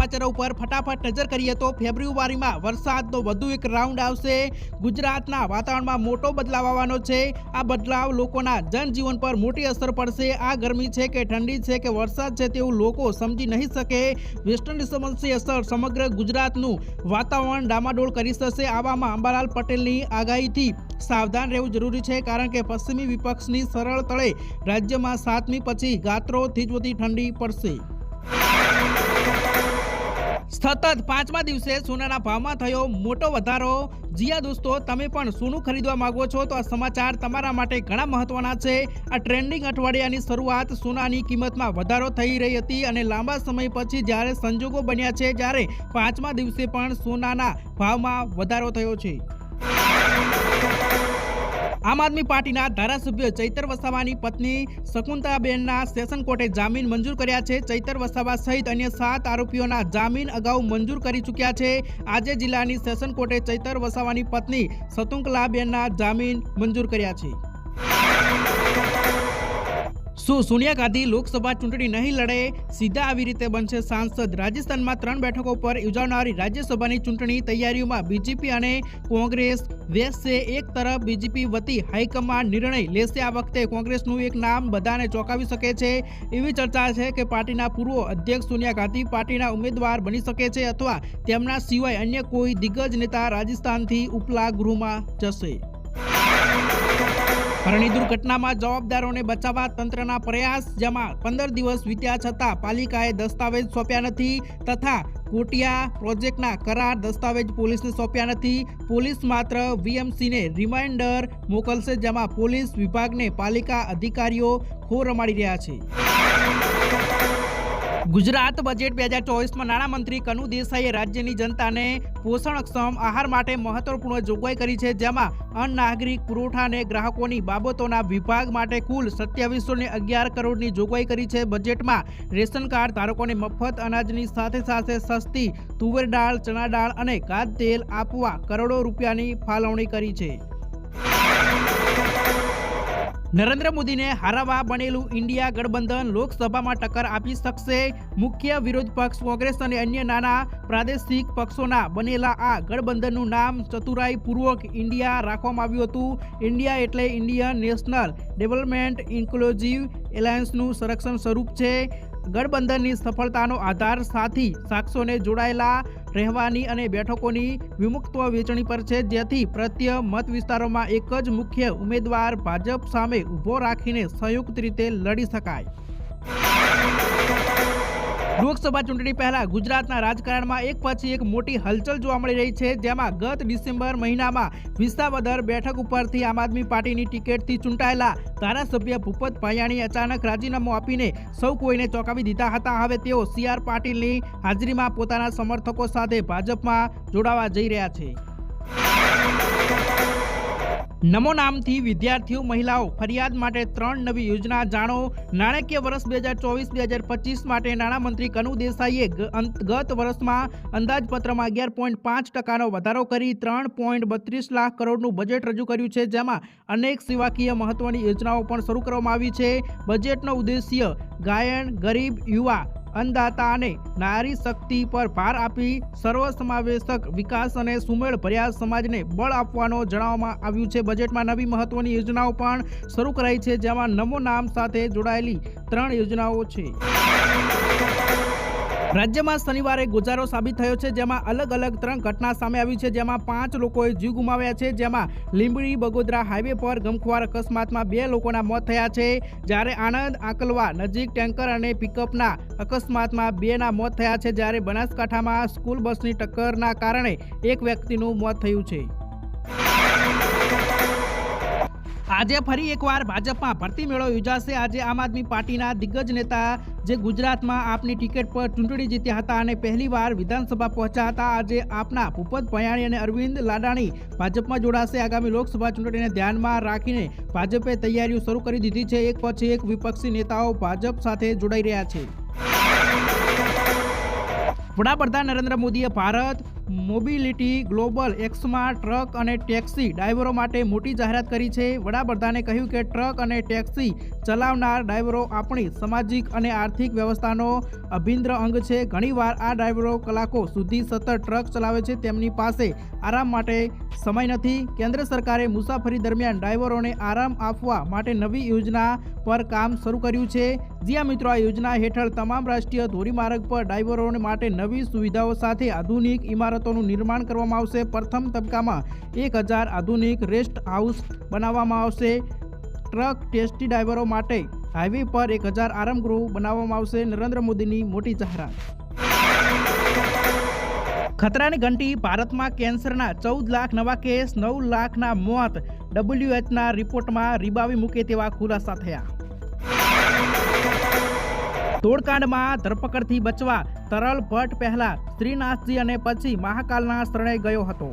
સમાચારો ઉપર ફટાફટ નજર કરીએ તો ફેબ્રુઆરીમાં વરસાદનો વધુ એક રાઉન્ડ આવશે. ગુજરાતના વાતાવરણમાં મોટો બદલાવ આવવાનો છે. આ બદલાવ લોકોના જનજીવન પર મોટી અસર પડશે. આ ગરમી છે કે ઠંડી છે કે વરસાદ છે તેવું લોકો સમજી નહીં શકે. વેસ્ટર્ન ડિસ્ટર્બન્સની અસર સમગ્ર ગુજરાતનું વાતાવરણ ડામાડોળ કરી શકશે આવામાં અંબાલાલ પટેલની આગાહીથી સાવધાન રહેવું જરૂરી છે કારણ કે પશ્ચિમી વિપક્ષની સરળ તળે રાજ્યમાં સાતમી પછી ગાત્રો થીજવતી ઠંડી પડશે. સતત પાંચમા દિવસે સોનાના ભાવમાં થયો મોટો વધારો. જીયા દોસ્તો, તમે પણ સોનું ખરીદવા માંગો છો તો આ સમાચાર તમારા માટે ઘણા મહત્વના છે. આ ટ્રેન્ડિંગ અઠવાડિયાની શરૂઆત સોનાની કિંમતમાં વધારો થઈ રહી હતી અને લાંબા સમય પછી જ્યારે સંજોગો બન્યા છે, જ્યારે પાંચમા દિવસે પણ સોનાના ભાવમાં વધારો થયો છે. આમ આદમી પાર્ટીના ધારાસભ્ય ચૈતર વસાવાની પત્ની શકુંતલાબેનના સેશન કોર્ટે જામીન મંજૂર કર્યા છે. ચૈતર વસાવા સહિત અન્ય સાત આરોપીઓના જામીન અગાઉ મંજૂર કરી ચૂક્યા છે. આજે જિલ્લાની સેશન કોર્ટે ચૈતર વસાવાની પત્ની શતુંકલાબેનના જામીન મંજૂર કર્યા છે. શું સોનિયા ગાંધી લોકસભા ચૂંટણી નહીં લડે? સીધા આવી રીતે બનશે સાંસદ. રાજસ્થાનમાં ત્રણ બેઠકો પર યોજાનારી રાજ્યસભાની ચૂંટણી તૈયારીઓમાં બીજેપી અને કોંગ્રેસ વેચશે એક તરફ, બીજેપી વતી હાઈકમાન્ડ નિર્ણય લેશે આ વખતે કોંગ્રેસનું એક નામ બધાને ચોંકાવી શકે છે. એવી ચર્ચા છે કે પાર્ટીના પૂર્વ અધ્યક્ષ સોનિયા ગાંધી પાર્ટીના ઉમેદવાર બની શકે છે અથવા તેમના સિવાય અન્ય કોઈ દિગ્ગજ નેતા રાજસ્થાનથી ઉપલા ગૃહમાં જશે. હરણી દુર્ઘટનામાં જવાબદારોને બચાવવા તંત્રના પ્રયાસ, જેમાં પંદર દિવસ વીત્યા છતાં પાલિકાએ દસ્તાવેજ સોંપ્યા નથી તથા કોટિયા પ્રોજેક્ટના કરાર દસ્તાવેજ પોલીસને સોંપ્યા નથી. પોલીસ માત્ર વીએમસીને રિમાઇન્ડર મોકલશે, જેમાં પોલીસ વિભાગને પાલિકા અધિકારીઓ ખો રમાડી રહ્યા છે. ગુજરાત બજેટ બે હજાર ચોવીસમાં નાણામંત્રી કનુ દેસાઈએ રાજ્યની જનતાને પોષણક્ષમ આહાર માટે મહત્વપૂર્ણ જોગવાઈ કરી છે, જેમાં અન્ન નાગરિક પુરવઠા અને ગ્રાહકોની બાબતોના વિભાગ માટે કુલ સત્યાવીસો ને અગિયાર કરોડની જોગવાઈ કરી છે. બજેટમાં રેશન કાર્ડ ધારકોને મફત અનાજની સાથે સાથે સસ્તી તુવેર દાળ, ચણા દાળ અને ખાદ્ય તેલ આપવા કરોડો રૂપિયાની ફાળવણી કરી છે. નરેન્દ્ર મોદીને હારાવા બનેલું ઇન્ડિયા ગઠબંધન લોકસભામાં ટક્કર આપી શકશે. મુખ્ય વિરોધ પક્ષ કોંગ્રેસ અને અન્ય નાના પ્રાદેશિક પક્ષોના બનેલા આ ગઠબંધનનું નામ ચતુરાઈપૂર્વક ઇન્ડિયા રાખવામાં આવ્યું હતું. ઇન્ડિયા એટલે ઇન્ડિયન નેશનલ ડેવલપમેન્ટ ઇન્ક્લુઝિવ એલાયન્સનું સંરક્ષણ સ્વરૂપ છે. ગઠબંધનની સફળતાનો આધાર સાથી સાક્ષોને જોડાયેલા રહેવાની અને બેઠકોની વિમુક્ત વેચણી પર છે. જેથી પ્રત્ય મત વિસ્તારોમાં એક જ મુખ્ય ઉમેદવાર ભાજપ સામે ઊભો રાખીને સંયુક્ત રીતે લડી શકાય. લોકસભા ચૂંટણી પહેલા ગુજરાતના રાજકારણમાં એક પછી એક મોટી હલચલ જોવા મળી રહી છે, જેમાં ગત ડિસેમ્બર મહિનામાં વિસાવદર બેઠક ઉપરથી આમ આદમી પાર્ટીની ટિકિટથી ચૂંટાયેલા ધારાસભ્ય ભૂપત ભાયાણી અચાનક રાજીનામું આપીને સૌ કોઈને ચોંકાવી દીધા હતા. હવે તેઓ સી આર પાટીલની હાજરીમાં પોતાના સમર્થકો સાથે ભાજપમાં જોડાવા જઈ રહ્યા છે. નમો નામથી વિદ્યાર્થીઓ, મહિલાઓ, ફરિયાદ માટે ત્રણ નવી યોજના જાણો. નાણાકીય વર્ષ બે હજાર ચોવીસ, બે હજાર પચીસ માટે નાણામંત્રી કનુ દેસાઈએ ગત વર્ષમાં અંદાજપત્રમાં અગિયાર પોઈન્ટ પાંચ ટકાનો વધારો કરી ત્રણ પોઈન્ટ બત્રીસ લાખ કરોડનું બજેટ રજૂ કર્યું છે, જેમાં અનેક સેવાકીય મહત્વની યોજનાઓ પણ શરૂ કરવામાં આવી છે. બજેટનો ઉદ્દેશ્ય ગાયન, ગરીબ, યુવા અન્નદાતા અને નારી શક્તિ પર ભાર આપી સર્વસમાવેશક વિકાસ અને સુમેળ ભર્યા સમાજને બળ આપવાનો જણાવવામાં આવ્યું છે. બજેટમાં નવી મહત્વની યોજનાઓ પણ શરૂ કરાઈ છે, જેમાં નમો નામ સાથે જોડાયેલી ત્રણ યોજનાઓ છે. રાજ્યમાં શનિવારે ગુજારો સાબિત થયો છે, જેમાં અલગ અલગ ત્રણ ઘટના સામે આવી છે, જેમાં પાંચ લોકોએ જીવ ગુમાવ્યા છે, જેમાં લીંબડી બગોદરા હાઈવે પર ગમખુવાર અકસ્માતમાં બે લોકોના મોત થયા છે. જ્યારે આણંદ, આંકલવા નજીક ટેન્કર અને પિકઅપના અકસ્માતમાં બેના મોત થયા છે, જ્યારે બનાસકાંઠામાં સ્કૂલ બસની ટક્કરના કારણે એક વ્યક્તિનું મોત થયું છે. આજે ફરી એકવાર ભાજપમાં ભરતી મેળો યોજાશે. આજે આમ આદમી પાર્ટીના દિગ્ગજ નેતા જે ગુજરાતમાં આપની ટિકિટ પર ચૂંટણી જીત્યા હતા અને પહેલીવાર વિધાનસભા પહોંચ્યા હતા, આજે આપના ભૂપત ભયાણી અને અરવિંદ લાડાણી ભાજપમાં જોડાશે. આગામી લોકસભા ચૂંટણીને ધ્યાનમાં રાખીને ભાજપે તૈયારીઓ શરૂ કરી દીધી છે. એક પછી એક વિપક્ષી નેતાઓ ભાજપ સાથે જોડાઈ રહ્યા છે. વડાપ્રધાન નરેન્દ્ર મોદીએ ભારત મોબિલિટી, ગ્લોબલ એક્સમાં, ટ્રક અને ટેક્સી ડ્રાઈવરો માટે મોટી જાહેરાત કરી છે. વડાપ્રધાને કહ્યું કે ટ્રક અને ટેક્સી ચલાવનાર ડ્રાઈવરો આપણી સામાજિક અને આર્થિક વ્યવસ્થાનો અભિન્દ્ર અંગ છે. ઘણીવાર આ ડ્રાઈવરો કલાકો સુધી સતત ટ્રક ચલાવે છે. તેમની પાસે આરામ માટે સમય નથી. કેન્દ્ર સરકારે મુસાફરી દરમિયાન ડ્રાઈવરોને આરામ આપવા માટે નવી યોજના પર કામ શરૂ કર્યું છે. જ્યાં મિત્રો, આ યોજના હેઠળ તમામ રાષ્ટ્રીય ધોરીમાર્ગ પર ડ્રાઈવરો માટે નવી સુવિધાઓ સાથે આધુનિક ઇમારતોનું નિર્માણ કરવામાં આવશે. પ્રથમ તબક્કામાં એક હજાર આધુનિક રેસ્ટ હાઉસ બનાવવામાં આવશે. ટ્રક ટેસ્ટી ડ્રાઈવરો માટે હાઈવે પર એક હજાર આરામગૃહ બનાવવામાં આવશે. નરેન્દ્ર મોદીની મોટી જાહેરાત. ખતરાની ઘંટી, ભારતમાં કેન્સરના ચૌદ લાખ નવા કેસ, નવ લાખના મોત. ડબલ્યુએચના રિપોર્ટમાં રીબાવી મૂકે તેવા ખુલાસા થયા. તોડકાંડમાં ધરપકડથી બચવા તરલ ભટ્ટ પહેલા શ્રીનાથજી અને પછી મહાકાલના શરણે ગયો હતો.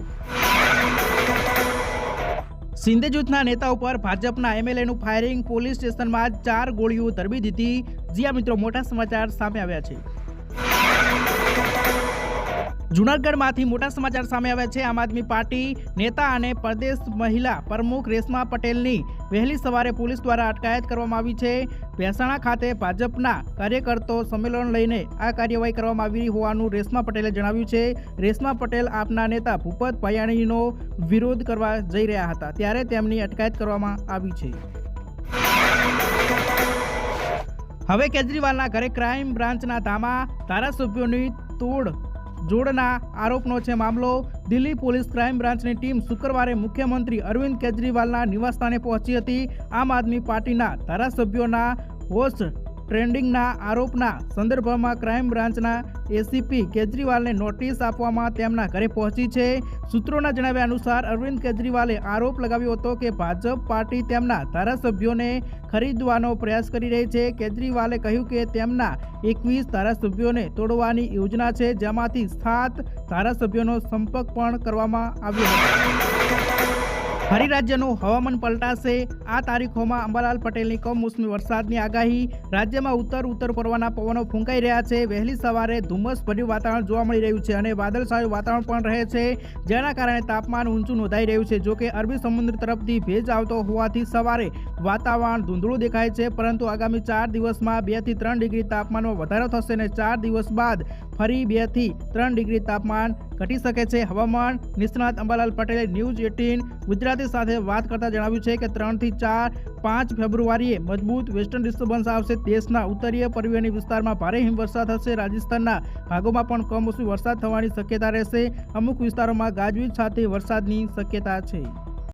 સિંધે જૂથના નેતા ઉપર ભાજપના એમએલએનું ફાયરિંગ પોલીસ સ્ટેશનમાં ચાર ગોળીઓ ધરબી દીધી. જ્યાં મિત્રો, મોટા સમાચાર સામે આવ્યા છે. જુનાગઢમાંથી મોટા સમાચાર સામે આવ્યા છે. આમ આદમી પાર્ટી નેતા અને પ્રદેશ મહિલા પ્રમુખ રેશમા પટેલની વહેલી સવારે પોલીસ દ્વારા અટકાયત કરવામાં આવી છે. ભેસાણા ખાતે ભાજપના કાર્યકર્તો સંમેલન લઈને આ કાર્યવાહી કરવામાં આવી હોવાનું રેશમા પટેલે જણાવ્યું છે. રેશમા પટેલ આપના નેતા ભૂપત ભયાણીનો વિરોધ કરવા જઈ રહ્યા હતા, ત્યારે તેમની અટકાયત કરવામાં આવી છે. હવે કેજરીવાલના ઘરે ક્રાઇમ બ્રાન્ચના ધામા ધારાસભ્યોની તોડ જોડના આરોપનો છે મામલો. દિલ્હી પોલીસ ક્રાઇમ બ્રાન્ચની ટીમ શુક્રવારે મુખ્યમંત્રી અરવિંદ કેજરીવાલના નિવાસસ્થાને પહોંચી હતી. આમ આદમી પાર્ટીના ધારાસભ્યોના હોસ્ટ ટ્રેન્ડિંગના આરોપના સંદર્ભમાં ક્રાઇમ બ્રાન્ચના એસીપી કેજરીવાલને નોટિસ આપવામાં તેમના ઘરે પહોંચી છે. સૂત્રોના જણાવ્યા અનુસાર, અરવિંદ કેજરીવાલે આરોપ લગાવ્યો હતો કે ભાજપ પાર્ટી તેમના ધારાસભ્યોને ખરીદવાનો પ્રયાસ કરી રહી છે. કેજરીવાલે કહ્યું કે તેમના એકવીસ ધારાસભ્યોને તોડવાની યોજના છે, જેમાંથી સાત ધારાસભ્યોનો સંપર્ક પણ કરવામાં આવ્યો હતો. ફરી રાજ્યનું હવામાન પલટાશે. આ તારીખોમાં અંબાલાલ પટેલની કમોસમી વરસાદની આગાહી. રાજ્યમાં ઉત્તર ઉત્તર પૂર્વના પવનો ફૂંકાઈ રહ્યા છે. વહેલી સવારે ધુમ્મસ ભર્યું વાતાવરણ જોવા મળી રહ્યું છે અને વાદળછાયું વાતાવરણ પણ રહે છે. જેના કારણે તાપમાન ઊંચું નોંધાઈ રહ્યું છે. જોકે અરબી સમુદ્ર તરફથી ભેજ આવતો હોવાથી સવારે વાતાવરણ ધૂંધળું દેખાય છે, પરંતુ આગામી ચાર દિવસમાં બેથી ત્રણ ડિગ્રી તાપમાનમાં વધારો થશે અને ચાર દિવસ બાદ ફરી બેથી ત્રણ ડિગ્રી તાપમાન ઘટી શકે છે. હવામાન નિષ્ણાત અંબાલાલ પટેલે ન્યૂઝ એટીન ગુજરાતી સાથે વાત કરતા જણાવ્યું છે કે ત્રણથી ચાર પાંચ ફેબ્રુઆરીએ મજબૂત વેસ્ટર્ન ડિસ્ટર્બન્સ આવશે. દેશના ઉત્તરીય પર્વતીય વિસ્તારમાં ભારે હિમવર્ષા થશે. રાજસ્થાનના ભાગોમાં પણ કમોસમી વરસાદ થવાની શક્યતા રહેશે. અમુક વિસ્તારોમાં ગાજવીજ સાથે વરસાદની શક્યતા છે.